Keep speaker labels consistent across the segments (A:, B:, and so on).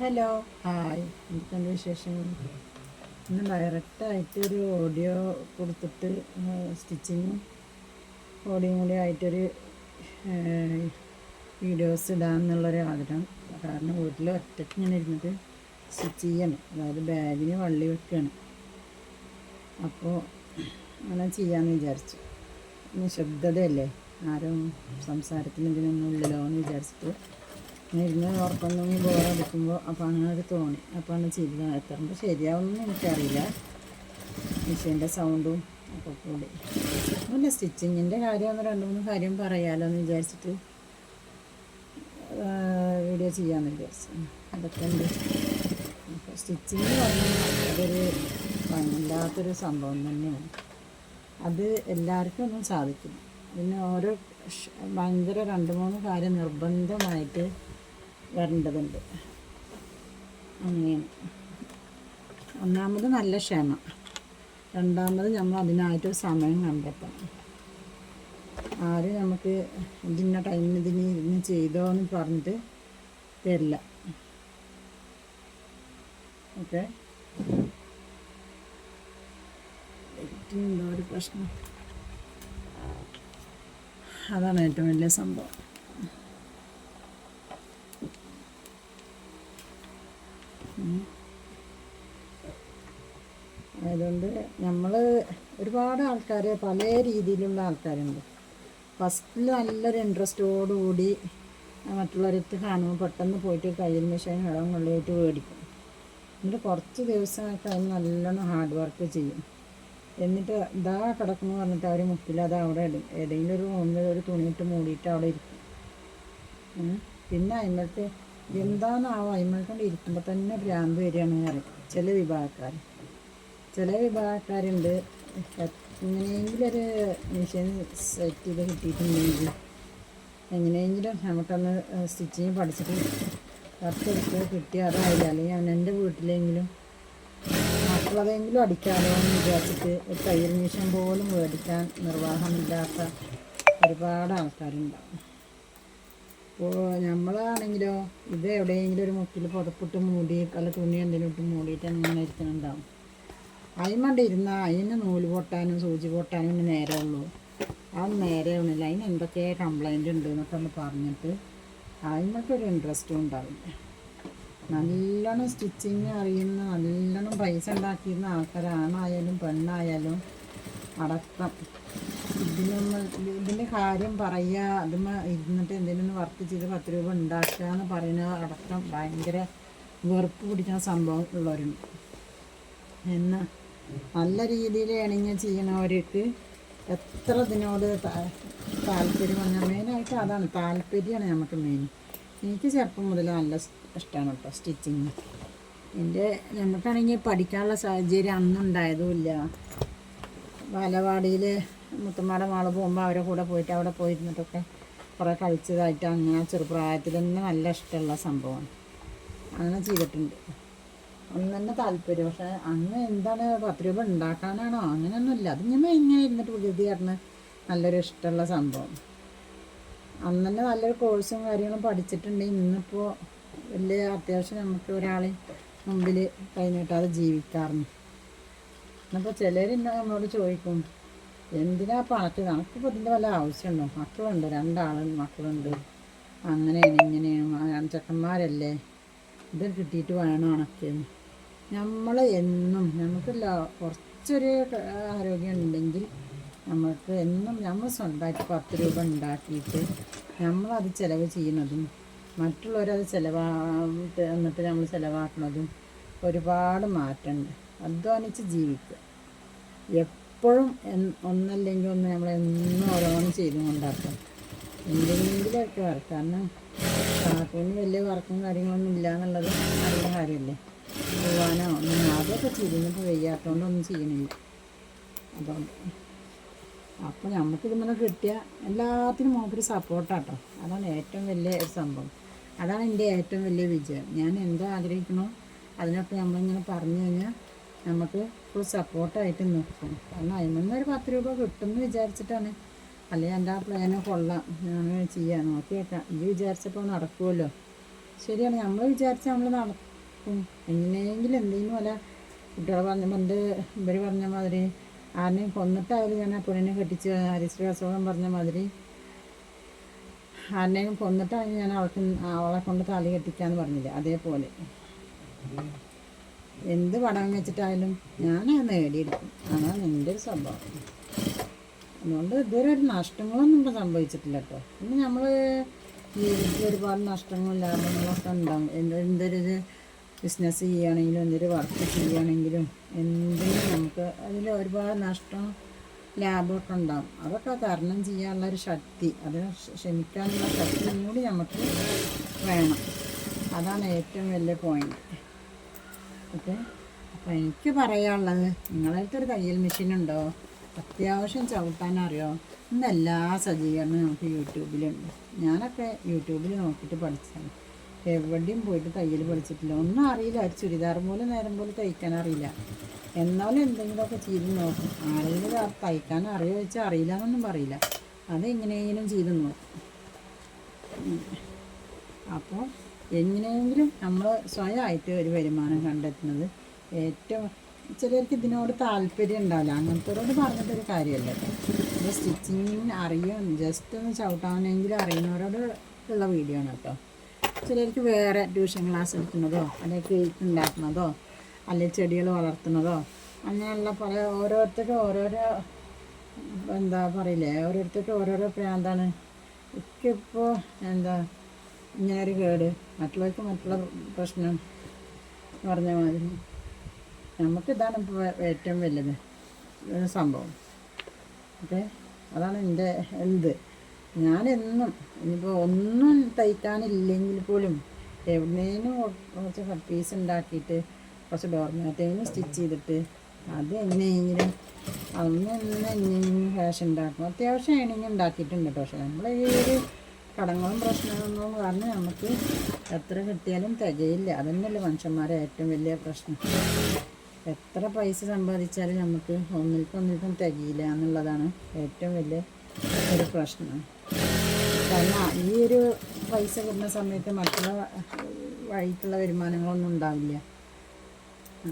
A: Hello hi എന്തൊക്കെയുണ്ട് വിശേഷം? ഇന്ന് ഡയറക്റ്റായിട്ട് ഒരു ഓഡിയോ കൊടുത്തിട്ട് സ്റ്റിച്ചിങ്ങും ഓഡിയോ കൂടി ആയിട്ടൊരു വീഡിയോസ് ഇടാമെന്നുള്ളൊരു ആഗ്രഹം. കാരണം വീട്ടിൽ ഒറ്റയ്ക്ക് ഇങ്ങനെ ഇരുന്നിട്ട് സ്റ്റിച്ച് ചെയ്യണം. അതായത് ബാഗിന് വള്ളി വെക്കുകയാണ് അപ്പോൾ അങ്ങനെ ചെയ്യാമെന്ന് വിചാരിച്ചു. നിശബ്ദതയല്ലേ? ആരും സംസാരത്തിന് ഇതിനൊന്നും ഇല്ലല്ലോ എന്ന് വിചാരിച്ചിട്ട് ഇരുന്ന് ഉറക്കൊന്നും ബോറടിക്കുമ്പോൾ അപ്പോൾ അങ്ങനെ ഒരു തോന്നി. അപ്പോൾ ആണ് ചെയ്ത് എത്തുമ്പോൾ ശരിയാവുമെന്ന് എനിക്കറിയില്ല. മെഷീന്റെ സൗണ്ടും ഒക്കെ കൂടി. പിന്നെ സ്റ്റിച്ചിങ്ങിന്റെ കാര്യം ഒന്ന് രണ്ട് മൂന്ന് കാര്യം പറയാമല്ലോ എന്ന് വിചാരിച്ചിട്ട് വീഡിയോ ചെയ്യാമെന്ന് വിചാരിച്ചു. അതൊക്കെ ഉണ്ട്. അപ്പോൾ സ്റ്റിച്ചിങ് അതൊരു വല്ലാത്തൊരു സംഭവം തന്നെയാണ്. അത് എല്ലാവർക്കും ഒന്നും സാധിക്കും പിന്നെ ഓരോ ഭയങ്കര രണ്ട് മൂന്ന് കാര്യം നിർബന്ധമായിട്ട് വരേണ്ടതുണ്ട്. അങ്ങനെയാണ്. ഒന്നാമത് നല്ല ക്ഷമ. രണ്ടാമത് നമ്മൾ അതിനായിട്ട് സമയം കണ്ടെത്തണം. ആരും നമുക്ക് ഇതിന്ന ടൈമിന് ഇതിന് ഇന്ന് ചെയ്തോ എന്ന് പറഞ്ഞിട്ട് തരില്ല. ഓക്കെ? എന്തോ ഒരു പ്രശ്നം. അതാണ് ഏറ്റവും വലിയ സംഭവം. അതുകൊണ്ട് നമ്മൾ ഒരുപാട് ആൾക്കാർ പല രീതിയിലുള്ള ആൾക്കാരുണ്ട്. ഫസ്റ്റിൽ നല്ലൊരു ഇൻട്രസ്റ്റോടുകൂടി മറ്റുള്ളവരടുത്ത് കാണുമ്പോൾ പെട്ടെന്ന് പോയിട്ട് കയ്യിൽ മെഷീൻ ഇടം കൊള്ളിയിട്ട് മേടിക്കും. എന്നിട്ട് കുറച്ച് ദിവസമൊക്കെ അതിന് നല്ലോണം ഹാർഡ് വർക്ക് ചെയ്യും. എന്നിട്ട് ഇതാ കിടക്കുന്നു പറഞ്ഞിട്ട് അവർ മുക്കിൽ അവിടെ ഇടും. ഏതെങ്കിലും ഒരു റൂമിൽ ഒരു തുണിയിട്ട് മൂടിയിട്ട് അവിടെ ഇരിക്കും. പിന്നെ പിന്നെ അയിമൾക്ക് എന്താണെന്നാവോ അയിമൾക്കൊണ്ട് ഇരിക്കുമ്പോൾ തന്നെ ഭ്രാന്ത് വരികയാണ് അറിയാം. ചില വിഭാഗക്കാർ. ചില വിഭാഗക്കാരുണ്ട്. എങ്ങനെയെങ്കിലും ഒരു മെഷീൻ സെറ്റ് ചെയ്ത് കിട്ടിയിട്ടുണ്ടെങ്കിൽ എങ്ങനെയെങ്കിലും നമുക്കൊന്ന് സ്റ്റിച്ചിങ് പഠിച്ചിട്ട് വറുത്തെടുത്ത് കിട്ടിയ അതായില്ല അല്ലെങ്കിൽ അവൻ എന്റെ വീട്ടിലെങ്കിലും മറ്റുള്ളതെങ്കിലും അടിക്കാമോ എന്ന് വിചാരിച്ചിട്ട് ഒരു തയ്യൽ മെഷീൻ പോലും മേടിക്കാൻ നിർവാഹമില്ലാത്ത ഒരുപാട് ആൾക്കാരുണ്ടാവും. അപ്പോൾ നമ്മളാണെങ്കിലോ ഇത് എവിടെയെങ്കിലും ഒരു മുക്കിൽ പുതപ്പിട്ട് മൂടി അല്ല തുണി എന്തെങ്കിലും ഇട്ട് മൂടിയിട്ട് അങ്ങനെ ഇരിക്കുന്നുണ്ടാവും അതിമണ്ട് ഇരുന്നാൽ അതിന് നൂൽ പൊട്ടാനും സൂചി പൊട്ടാനും പിന്നെ നേരമുള്ളൂ അത് നേരെ ഉള്ളില്ല അതിന് എന്തൊക്കെ കംപ്ലൈന്റ് ഉണ്ട് എന്നൊക്കെ ഒന്ന് പറഞ്ഞിട്ട് അതിനൊക്കെ ഇൻട്രസ്റ്റും ഉണ്ടാവില്ല. നല്ലോണം സ്റ്റിച്ചിങ് അറിയുന്ന നല്ലോണം പൈസ ഉണ്ടാക്കിയിരുന്ന ആൾക്കാരാണായാലും പെണ്ണായാലും അടക്കം. ഇതിനൊന്ന് ഇതിന്റെ കാര്യം പറയുക അതുമ്മ ഇരുന്നിട്ട് എന്തെങ്കിലും വർക്ക് ചെയ്ത് പത്ത് രൂപ ഉണ്ടാക്കുക എന്ന് പറയുന്നത് അടക്കം ഭയങ്കര വെറുപ്പ് പിടിക്കുന്ന സംഭവം ഉള്ളവരുണ്ട്. എന്ന് നല്ല രീതിയിൽ ഇണങ്ങി ചെയ്യണവർക്ക് എത്ര ഇതിനോട് താല്പര്യം പറഞ്ഞാൽ മെയിനായിട്ട് അതാണ്. താല്പര്യമാണ് നമുക്ക് മെയിൻ എനിക്ക് ചെറുപ്പം മുതൽ നല്ല ഇഷ്ടമാണ് കേട്ടോ സ്റ്റിച്ചിങ് എന്റെ നമുക്കാണെങ്കിൽ പഠിക്കാനുള്ള സാഹചര്യം അന്നുണ്ടായതുമില്ല ബാലവാടിയിൽ മുത്തമ്മാടെ മാൾ പോകുമ്പോൾ അവരെ കൂടെ പോയിട്ട് അവിടെ പോയിരുന്നിട്ടൊക്കെ കുറേ കളിച്ചതായിട്ട് അങ്ങനെ ചെറുപ്രായത്തിൽ തന്നെ നല്ല ഇഷ്ടമുള്ള സംഭവമാണ്. അങ്ങനെ ചെയ്തിട്ടുണ്ട്. അന്ന് തന്നെ താല്പര്യം. പക്ഷേ അന്ന് എന്താണ് പത്ത് രൂപ ഉണ്ടാക്കാനാണോ? അങ്ങനെയൊന്നുമില്ല. അത് ഞാൻ ഇങ്ങനെ ഇരുന്നിട്ട് വികൃതി കാരണം നല്ലൊരു ഇഷ്ടമുള്ള സംഭവം. അന്ന് തന്നെ നല്ലൊരു കോഴ്സും കാര്യങ്ങളും പഠിച്ചിട്ടുണ്ട്. ഇന്നിപ്പോൾ വലിയ അത്യാവശ്യം നമുക്ക് ഒരാളെ മുമ്പിൽ കഴിഞ്ഞിട്ടാതെ ജീവിക്കാറുണ്ട്. എന്നപ്പോൾ ചിലർ നമ്മളോട് ചോദിക്കും എന്തിനാ പാട്ട്? നമുക്കിപ്പോൾ ഇതിന്റെ വല്ല ആവശ്യമുണ്ടോ? മക്കളുണ്ട് രണ്ടാളും മക്കളുണ്ട്. അങ്ങനെയാണ് ഇങ്ങനെയാണ് ചെക്കന്മാരല്ലേ ഇത് കിട്ടിയിട്ട് വേണം അണക്കെന്ന് നമ്മൾ എന്നും നമുക്കില്ല കുറച്ചൊരു ആരോഗ്യം ഉണ്ടെങ്കിൽ നമുക്ക് എന്നും നമ്മൾ സ്വന്തമായിട്ട് പത്ത് രൂപ ഉണ്ടാക്കിയിട്ട് നമ്മളത് ചിലവ് ചെയ്യുന്നതും മറ്റുള്ളവരത് ചിലവാ എന്നിട്ട് നമ്മൾ ചിലവാക്കുന്നതും ഒരുപാട് മാറ്റമുണ്ട് അധ്വാനിച്ച് ജീവിക്കുക. എപ്പോഴും ഒന്നല്ലെങ്കിൽ ഒന്ന് നമ്മൾ എന്നും ഓരോന്നും ചെയ്തും കൊണ്ടാക്കും. എന്തെങ്കിലുമൊക്കെ വർക്ക്. കാരണം കാക്കൂന് വലിയ വർക്കും കാര്യങ്ങളൊന്നും ഇല്ല എന്നുള്ളത് നല്ല കാര്യമല്ലേ? പോവാനോ? ഒന്നും അതൊക്കെ ചെയ്തിരുന്നിപ്പോൾ വയ്യാത്തതുകൊണ്ടൊന്നും ചെയ്യണില്ല. അതുകൊണ്ട് അപ്പോൾ നമുക്ക് ഇതിങ്ങനെ കിട്ടിയ എല്ലാത്തിനും മൂപ്പര് സപ്പോർട്ടാട്ടോ. അതാണ് ഏറ്റവും വലിയ ഒരു സംഭവം. അതാണ് എന്റെ ഏറ്റവും വലിയ വിജയം. ഞാൻ എന്തോ ആഗ്രഹിക്കണോ അതിനൊക്കെ നമ്മളിങ്ങനെ പറഞ്ഞു കഴിഞ്ഞാൽ നമുക്ക് ഫുൾ സപ്പോർട്ടായിട്ട് നിൽക്കും. കാരണം അതിൽ നിന്ന് ഒരു പത്ത് രൂപ കിട്ടുമെന്ന് വിചാരിച്ചിട്ടാണ്. അല്ലെങ്കിൽ എന്റെ ആ പ്ലാന് കൊള്ളാം. ഞാൻ ചെയ്യാം. നോക്കിയേക്കാം ഇത് വിചാരിച്ചപ്പോൾ നടക്കുമല്ലോ ശരിയാണ്. നമ്മൾ വിചാരിച്ച നമ്മൾ നടക്കും. എങ്ങനെയെങ്കിലും എന്തെങ്കിലും പോലെ കുട്ടികളെ പറഞ്ഞ പണ്ട് ഇവർ പറഞ്ഞ മാതിരി ആരെയും കൊന്നിട്ടായാലും ഞാൻ ആ പെണ്ണിനെ കെട്ടിച്ച് ഹരിശ്രീവാസോളം പറഞ്ഞ മാതിരി ആരെയും കൊന്നിട്ടാണെങ്കിൽ ഞാൻ അവൾക്ക് അവളെ കൊണ്ട് താലി കെട്ടിക്കാന്ന് പറഞ്ഞില്ല അതേപോലെ. എന്ത് പടം വെച്ചിട്ടായാലും ഞാൻ നേടിയെടുക്കും. അതാണ് എന്റെ ഒരു സ്വഭാവം അതുകൊണ്ട് ഇതുവരെ ഒരു നഷ്ടങ്ങളൊന്നും ഇവിടെ സംഭവിച്ചിട്ടില്ല കേട്ടോ. പിന്നെ നമ്മൾ ജീവിതത്തിൽ ഒരുപാട് നഷ്ടങ്ങളും ലാഭങ്ങളൊക്കെ ഉണ്ടാകും എന്ത് എന്തൊരു ബിസിനസ് ചെയ്യുകയാണെങ്കിലും എന്തൊരു വർക്ക് ചെയ്യുകയാണെങ്കിലും എന്തിനും നമുക്ക് അതിൽ ഒരുപാട് നഷ്ടം ലാഭമൊക്കെ ഉണ്ടാകും അതൊക്കെ തരണം ചെയ്യാനുള്ള ഒരു ശക്തി അത് ക്ഷ- ക്ഷമിക്കാനുള്ള ശക്തിയും കൂടി നമുക്ക് വേണം. അതാണ് ഏറ്റവും വലിയ പോയിന്റ് ഓക്കെ. അപ്പോൾ എനിക്ക് പറയാനുള്ളത് നിങ്ങളുടെ അടുത്തൊരു തയ്യൽ മെഷീൻ ഉണ്ടോ അത്യാവശ്യം ചവിട്ടാൻ അറിയോ ഇന്ന് എല്ലാ സജ്ജീകരണവും നമുക്ക് യൂട്യൂബിലുണ്ട്. ഞാനൊക്കെ യൂട്യൂബിൽ നോക്കിയിട്ട് പഠിച്ചതാണ്. എവിടെയും പോയിട്ട് തയ്യൽ പഠിച്ചിട്ടില്ല. ഒന്നും അറിയില്ല. ഒരു ചുരിദാർ പോലും നേരം പോലെ തയ്ക്കാൻ അറിയില്ല. എന്നാലും എന്തെങ്കിലുമൊക്കെ ചെയ്ത് നോക്കും. ആരെങ്കിലും തയ്ക്കാൻ അറിയോ വെച്ചാൽ അറിയില്ല എന്നൊന്നും പറയില്ല. അതെങ്ങനെയെങ്കിലും ചെയ്ത് നോക്കും. അപ്പോൾ എങ്ങനെയെങ്കിലും നമ്മൾ സ്വയമായിട്ട് ഒരു വരുമാനം കണ്ടെത്തുന്നത്. ഏറ്റവും ചിലർക്ക് ഇതിനോട് താല്പര്യം ഉണ്ടാവില്ല. അങ്ങനത്തവരോട് പറഞ്ഞിട്ടൊരു കാര്യമല്ല അപ്പോൾ സ്റ്റിച്ചിങ് അറിയും. ജസ്റ്റ് ഒന്ന് ചവിട്ടാനെങ്കിലും അറിയുന്നവരോട് ഉള്ള വീഡിയോ ആണ് കേട്ടോ. ചിലർക്ക് വേറെ ട്യൂഷൻ ക്ലാസ് എടുക്കുന്നതോ അല്ലെങ്കിൽ കേക്ക് ഉണ്ടാക്കുന്നതോ അല്ലെങ്കിൽ ചെടികൾ വളർത്തുന്നതോ അങ്ങനെയുള്ള പല ഓരോരുത്തർക്കും ഓരോരോ എന്താ പറയില്ലേ ഓരോരുത്തർക്കും ഓരോരോ പ്രാന്താണ്. എനിക്കിപ്പോൾ എന്താ ഒരു കേട് മറ്റുള്ളവർക്ക് മറ്റുള്ള പ്രശ്നം എന്ന് പറഞ്ഞ മാതിരി. നമുക്കിതാണ് ഇപ്പോൾ ഏറ്റവും വലുത് സംഭവം. ഓക്കെ? അതാണ് എന്റെ എന്ത് ഞാനെന്നും ഇനിയിപ്പോൾ ഒന്നും തയ്ക്കാനില്ലെങ്കിൽ പോലും എവിടുന്നേനും കുറച്ച് പീസ് ഉണ്ടാക്കിയിട്ട് കുറച്ച് ഡോർമാറ്റേനും സ്റ്റിച്ച് ചെയ്തിട്ട് അത് എങ്ങനെയെങ്കിലും അന്ന് ഇന്ന് എങ്ങനെയെങ്കിലും ഫാഷൻ ഉണ്ടാക്കും അത്യാവശ്യം ഏണിങ് ഉണ്ടാക്കിയിട്ടുണ്ട് പക്ഷേ നമ്മൾ ഈ ഒരു കടങ്ങളും പ്രശ്നങ്ങളും കാരണം നമുക്ക് എത്ര കിട്ടിയാലും തികയില്ല. അതന്നെയല്ലേ മനുഷ്യന്മാരെ ഏറ്റവും വലിയ പ്രശ്നം. എത്ര പൈസ സമ്പാദിച്ചാലും നമുക്ക് ഒന്നിൽക്കൊന്നിൽക്കും ഒന്നിൽക്കും തികയില്ല എന്നുള്ളതാണ് ഏറ്റവും വലിയ ഒരു പ്രശ്നം. കാരണം ഈ ഒരു പൈസ കിട്ടുന്ന സമയത്ത് മറ്റുള്ള വഴിക്കുള്ള വരുമാനങ്ങളൊന്നും ഉണ്ടാവില്ല.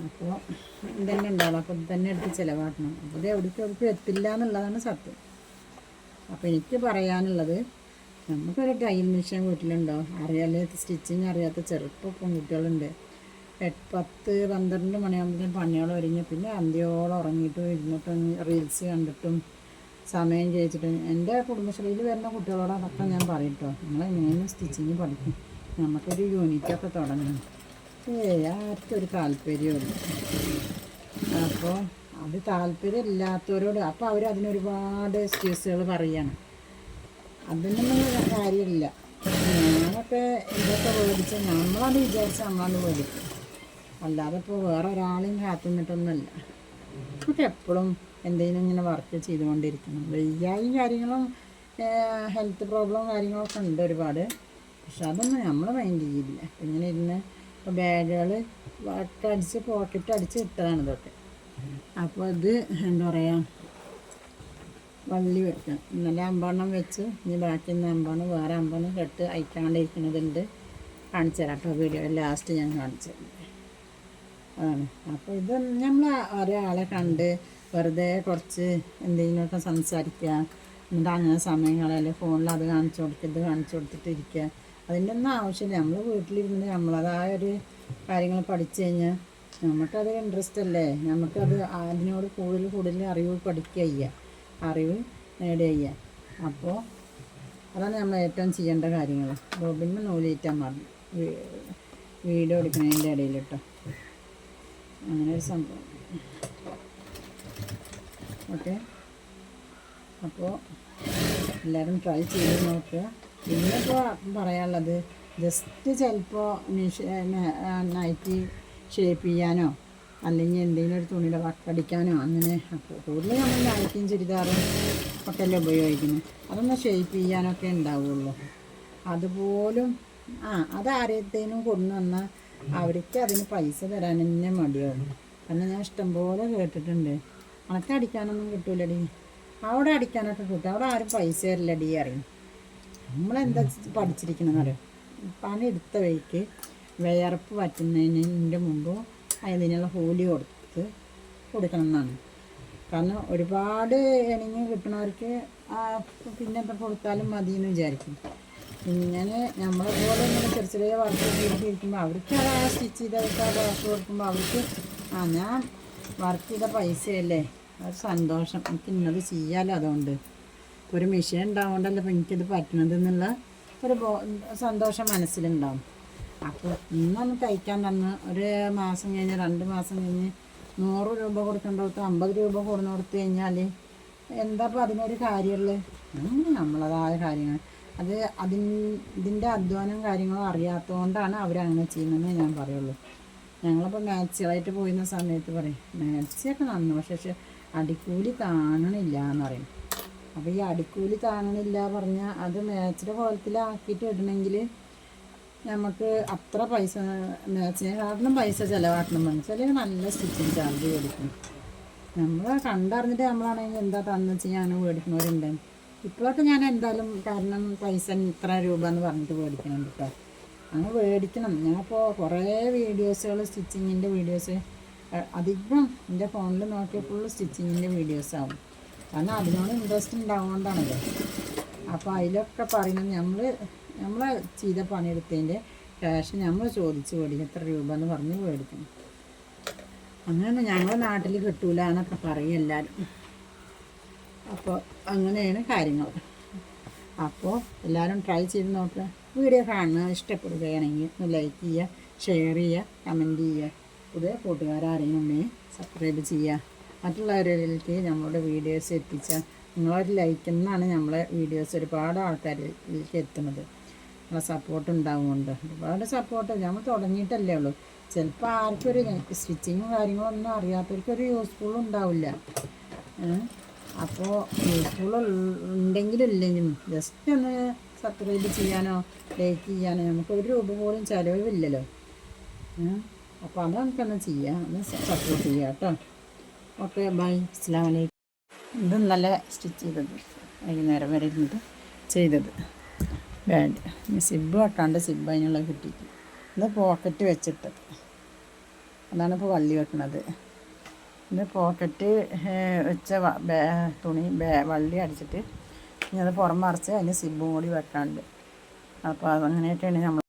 A: അപ്പോൾ ഇതന്നെ ഉണ്ടാവണം. അപ്പോൾ തന്നെ എടുത്ത് ചിലവാക്കണം. അപ്പോൾ ഇത് എവിടേക്കും എവിടേക്കും എത്തില്ല എന്നുള്ളതാണ് സത്യം. അപ്പോൾ എനിക്ക് പറയാനുള്ളത് നമുക്കൊരു ടൈൽ മെഷീൻ വീട്ടിലുണ്ടോ? അറിയാതെ സ്റ്റിച്ചിങ് അറിയാത്ത ചെറുപ്പ പെൺകുട്ടികളുണ്ട്. പത്ത് പന്ത്രണ്ട് മണിയാകുമ്പോഴത്തേക്കും പണിയോളം ഒരുങ്ങി. പിന്നെ അന്ത്യോളം ഉറങ്ങിയിട്ടും ഇരുന്നിട്ടും റീൽസ് കണ്ടിട്ടും സമയം ചോദിച്ചിട്ടും എന്റെ കുടുംബശ്രീയിൽ വരുന്ന കുട്ടികളോട് അതൊക്കെ ഞാൻ പറയും കേട്ടോ നിങ്ങളെ എങ്ങനെയും സ്റ്റിച്ചിങ് പഠിക്കും. നമുക്കൊരു യൂണിറ്റൊക്കെ തുടങ്ങണം. ഏയ് ആർക്കും ഒരു താല്പര്യമില്ല അപ്പോൾ അത് താല്പര്യം ഇല്ലാത്തവരോട് അപ്പോൾ അവർ അതിനൊരുപാട് എക്സ്ക്യൂസുകൾ പറയാണ്. അതിനൊന്നും കാര്യമില്ല. ഞാനൊക്കെ ഇതൊക്കെ മേടിച്ച് നമ്മളത് വിചാരിച്ച് നമ്മളത് മേടിക്കും അല്ലാതെ ഇപ്പോൾ വേറെ ഒരാളെയും കാത്തു നിന്നിട്ടൊന്നുമല്ല. നമുക്ക് എപ്പോഴും എന്തെങ്കിലും ഇങ്ങനെ വർക്ക് ചെയ്തുകൊണ്ടിരിക്കണം. വയ്യായും കാര്യങ്ങളും ഹെൽത്ത് പ്രോബ്ലം കാര്യങ്ങളൊക്കെ ഉണ്ട് ഒരുപാട്. പക്ഷെ അതൊന്നും നമ്മൾ മൈൻഡ് ചെയ്യില്ല. ഇങ്ങനെ ഇരുന്ന് ഇപ്പോൾ ബാഗുകൾ വട്ടടിച്ച് പോക്കറ്റ് അടിച്ച് ഇട്ടതാണ് ഇതൊക്കെ. അപ്പോൾ ഇത് എന്താ പറയുക വള്ളി വെക്കണം. ഇന്നലെ അമ്പെണ്ണം വെച്ച് ഇനി ബാക്കി ഇന്ന് അമ്പെണ്ണം വേറെ അമ്പെണ്ണം കെട്ട് അയക്കാണ്ടിരിക്കണതുണ്ട്. കാണിച്ചു തരാം കേട്ടോ വീഡിയോ ലാസ്റ്റ് ഞാൻ കാണിച്ചു അതാണ്. അപ്പോൾ ഇത് നമ്മൾ ഒരാളെ കണ്ട് വെറുതെ കുറച്ച് എന്തെങ്കിലുമൊക്കെ സംസാരിക്കുക എന്നിട്ട് അങ്ങനെ സമയങ്ങളല്ലേ ഫോണിൽ അത് കാണിച്ചു കൊടുക്കുക ഇത് കാണിച്ചു കൊടുത്തിട്ട് ഇരിക്കുക അതിന്റെ ഒന്നും ആവശ്യമില്ല. നമ്മൾ വീട്ടിലിരുന്ന് നമ്മളതായ ഒരു കാര്യങ്ങൾ പഠിച്ചു കഴിഞ്ഞാൽ നമുക്കത് ഇൻട്രസ്റ്റ് അല്ലേ? നമുക്കത് അതിനോട് കൂടുതൽ കൂടുതൽ അറിവ് പഠിക്കുക ചെയ്യുക അറിവ് നേടുക അപ്പോൾ അതാണ് നമ്മൾ ഏറ്റവും ചെയ്യേണ്ട കാര്യങ്ങൾ ബോബിന്മ നൂലേറ്റാൻ വീ- വീഡിയോ എടുക്കുന്നതിന്റെ ഇടയിൽ കേട്ടോ അങ്ങനെ ഒരു സംഭവം. ഓക്കെ. അപ്പോൾ എല്ലാവരും ട്രൈ ചെയ്ത് നോക്കുക. ഇന്നിപ്പോൾ പറയാനുള്ളത് ജസ്റ്റ് ചിലപ്പോൾ മിഷ നൈറ്റി ഷേപ്പ് ചെയ്യാനോ അല്ലെങ്കിൽ എന്തെങ്കിലും ഒരു തുണിയുടെ വട്ടടിക്കാനോ അങ്ങനെ അപ്പോൾ കൂടുതൽ നമ്മൾ നൈറ്റിയും ചുരിദാറും ഒക്കെ അല്ലേ ഉപയോഗിക്കുന്നത്. അതൊന്ന് ഷേപ്പ് ചെയ്യാനൊക്കെ ഉണ്ടാവുള്ളൂ. അതുപോലും ആ അത് ആരെത്തേനും കൊണ്ടു വന്നാൽ അവർക്ക് അതിന് പൈസ തരാൻ തന്നെ മടിയാവും. കാരണം ഞാൻ ഇഷ്ടംപോലെ കേട്ടിട്ടുണ്ട്. അണക്ക് അടിക്കാനൊന്നും കിട്ടൂലടി. അവിടെ അടിക്കാനൊക്കെ കിട്ടും. അവിടെ ആരും പൈസ തരില്ലടി അറിയും നമ്മളെന്താ പഠിച്ചിരിക്കണമെന്നറിയാം പണി എടുത്ത വഴിക്ക് വിയർപ്പ് പറ്റുന്നതിന്റെ മുമ്പ് അതിനുള്ള കൂലി കൊടുത്ത് കൊടുക്കണം എന്നാണ് കാരണം ഒരുപാട് ഇണങ്ങി കിട്ടണവർക്ക് പിന്നെ എന്താ കൊടുത്താലും മതി എന്ന് വിചാരിക്കും ഇങ്ങനെ നമ്മളെ പോലെ ഇങ്ങനെ ചെറിയ ചെറിയ വർക്ക് ചെയ്തിരിക്കുമ്പോൾ അവർക്ക് അത് സ്റ്റിച്ച് ചെയ്തെടുത്ത് ആ വർക്ക് കൊടുക്കുമ്പോൾ അവർക്ക് ആ ഞാൻ വർക്ക് ചെയ്ത പൈസയല്ലേ? അത് സന്തോഷം. എനിക്ക് ഇന്നത് ചെയ്യാമല്ലോ അതുകൊണ്ട്. ഒരു മെഷീൻ ഉണ്ടാവുകൊണ്ടല്ലോ ഇപ്പം എനിക്കിത് പറ്റണത് എന്നുള്ള ഒരു സന്തോഷം മനസ്സിലുണ്ടാവും. അപ്പോൾ ഇന്നൊന്ന് തയ്ക്കാൻ തന്ന് ഒരു മാസം കഴിഞ്ഞ് രണ്ട് മാസം കഴിഞ്ഞ് നൂറ് രൂപ കൊടുക്കേണ്ടടുത്ത് അമ്പത് രൂപ കൊടുന്ന് കൊടുത്തു കഴിഞ്ഞാൽ എന്താ ഇപ്പോൾ അതിനൊരു കാര്യമുള്ളത് നമ്മളതായ കാര്യങ്ങൾ അത് അതിൻ ഇതിന്റെ അധ്വാനം കാര്യങ്ങളും അറിയാത്തതുകൊണ്ടാണ് അവരങ്ങനെ ചെയ്യുന്നതെന്ന് ഞാൻ പറയുള്ളൂ. ഞങ്ങളിപ്പോൾ മാച്ചുകളായിട്ട് പോയിരുന്ന സമയത്ത് പറയും മാച്ചൊക്കെ നന്നു പക്ഷേ അടിക്കൂലി കാണണില്ല എന്ന് പറയും. അപ്പോൾ ഈ അടിക്കൂലി താങ്ങണില്ല പറഞ്ഞാൽ അത് മാച്ചിന്റെ കോലത്തിലാക്കിയിട്ട് ഇടണമെങ്കിൽ നമുക്ക് അത്ര പൈസ മാച്ചിനെക്കാട്ടിലും പൈസ ചിലവാക്കണം വെച്ചാൽ നല്ല സ്റ്റിച്ചിങ് ചാർജ് മേടിക്കും നമ്മൾ കണ്ടറിഞ്ഞിട്ട് നമ്മളാണെങ്കിൽ എന്താ തന്നു വെച്ചാൽ ഞാൻ മേടിക്കുന്നവരുണ്ട്. ഇപ്പോഴൊക്കെ ഞാൻ എന്തായാലും കാരണം പൈസ ഇത്ര രൂപ എന്ന് പറഞ്ഞിട്ട് മേടിക്കുന്നുണ്ട് കേട്ടോ അങ്ങനെ മേടിക്കണം. ഞാനിപ്പോൾ കുറേ വീഡിയോസുകൾ സ്റ്റിച്ചിങ്ങിന്റെ വീഡിയോസ് അധികം എന്റെ ഫോണിൽ നോക്കിയ ഫുൾ സ്റ്റിച്ചിങ്ങിന്റെ വീഡിയോസ് ആവും. കാരണം അതിനോട് ഇൻട്രസ്റ്റ് ഉണ്ടാവുകൊണ്ടാണല്ലോ അപ്പോൾ അതിലൊക്കെ പറയുന്നത് നമ്മൾ നമ്മൾ ചെയ്ത പണിയെടുത്തതിന്റെ ക്യാഷ് നമ്മൾ ചോദിച്ച് മേടിക്കും എത്ര രൂപ എന്ന് പറഞ്ഞ് മേടിക്കണം അങ്ങനെ ഞങ്ങളുടെ നാട്ടിൽ കിട്ടൂല എന്നൊക്കെ പറയും എല്ലാവരും അപ്പോൾ അങ്ങനെയാണ് കാര്യങ്ങൾ അപ്പോൾ എല്ലാവരും ട്രൈ ചെയ്ത് നോക്കുക വീഡിയോ കാണുക ഇഷ്ടപ്പെടുകയാണെങ്കിൽ ഒന്ന് ലൈക്ക് ചെയ്യുക ഷെയർ ചെയ്യുക കമന്റ് ചെയ്യുക. പുതിയ കൂട്ടുകാരെയും ഉണ്ടെങ്കിൽ സബ്സ്ക്രൈബ് ചെയ്യുക. മറ്റുള്ളവരിലേക്ക് നമ്മളുടെ വീഡിയോസ് എത്തിച്ചാൽ നിങ്ങളൊരു ലൈക്ക് എന്നാണ് നമ്മളെ വീഡിയോസ് ഒരുപാട് ആൾക്കാരിലേക്ക് എത്തുന്നത്. നിങ്ങളെ സപ്പോർട്ട് ഉണ്ടാവുന്നുണ്ട്. ഒരുപാട് സപ്പോർട്ട് നമ്മൾ തുടങ്ങിയിട്ടല്ലേ ഉള്ളൂ. ചിലപ്പോൾ ആർക്കും ഒരു സ്റ്റിച്ചിങ്ങും കാര്യങ്ങളൊന്നും അറിയാത്തവർക്കൊരു യൂസ്ഫുൾ ഉണ്ടാവില്ല. അപ്പോൾ യൂസ്ഫുൾ ഉണ്ടെങ്കിലും ഇല്ലെങ്കിലും ജസ്റ്റ് ഒന്ന് സബ്സ്ക്രൈബ് ചെയ്യാനോ ലൈക്ക് ചെയ്യാനോ നമുക്ക് ഒരു രൂപ പോലും ചിലവില്ലല്ലോ. അപ്പോൾ അത് നമുക്കൊന്ന് ചെയ്യാം. ഒന്ന് സപ്പോർട്ട് ചെയ്യാം കേട്ടോ. ഓക്കെ ബൈ അസ്സാം വലൈക്കും ഇത് നല്ല സ്റ്റിച്ച് ചെയ്തത് വൈകുന്നേരം വരെ ഇരുന്നിട്ട് ചെയ്തത്. ഇനി സിബ് വെക്കാണ്ട് സിബ് അതിനുള്ള കിട്ടിക്ക് ഇത് പോക്കറ്റ് വെച്ചിട്ടത് അതാണ് ഇപ്പോൾ വള്ളി വെക്കണത്. ഇത് പോക്കറ്റ് വെച്ച തുണി വള്ളി അടിച്ചിട്ട് ഇനി അത് പുറം മറിച്ച് അതിന് സിബും കൂടി വെക്കാണ്ട്. അപ്പോൾ അതങ്ങനെയൊക്കെയാണ് നമ്മൾ